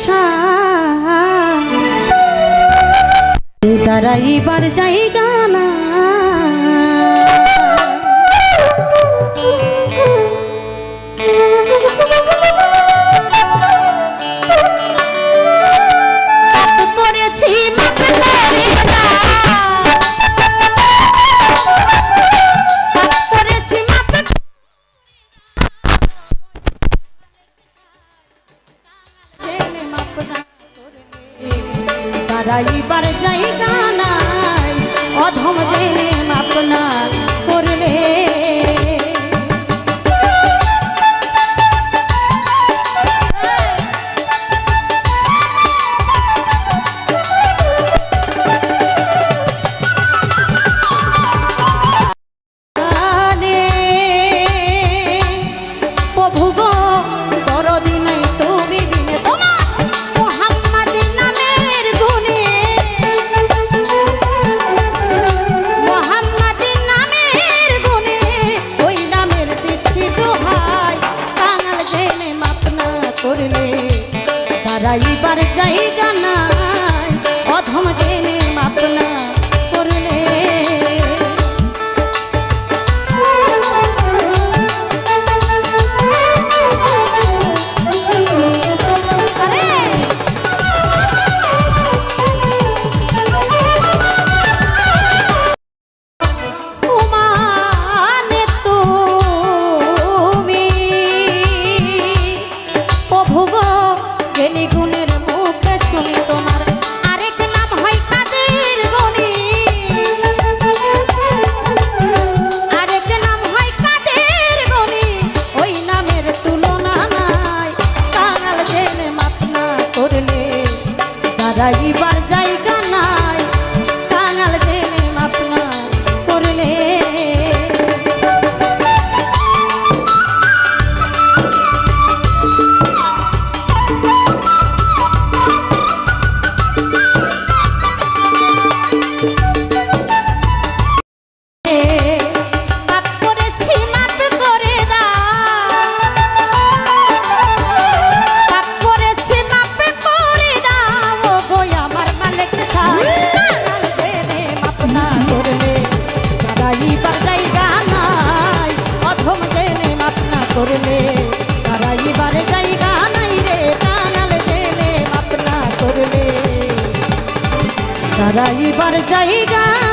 আশা। তারা এবার জায়গা হারাইবার জায়গা নাই। অধম জেনে মাপনা করলে। ভূগো যাইবার জায়গা যাইবার হারাইবার জায়গা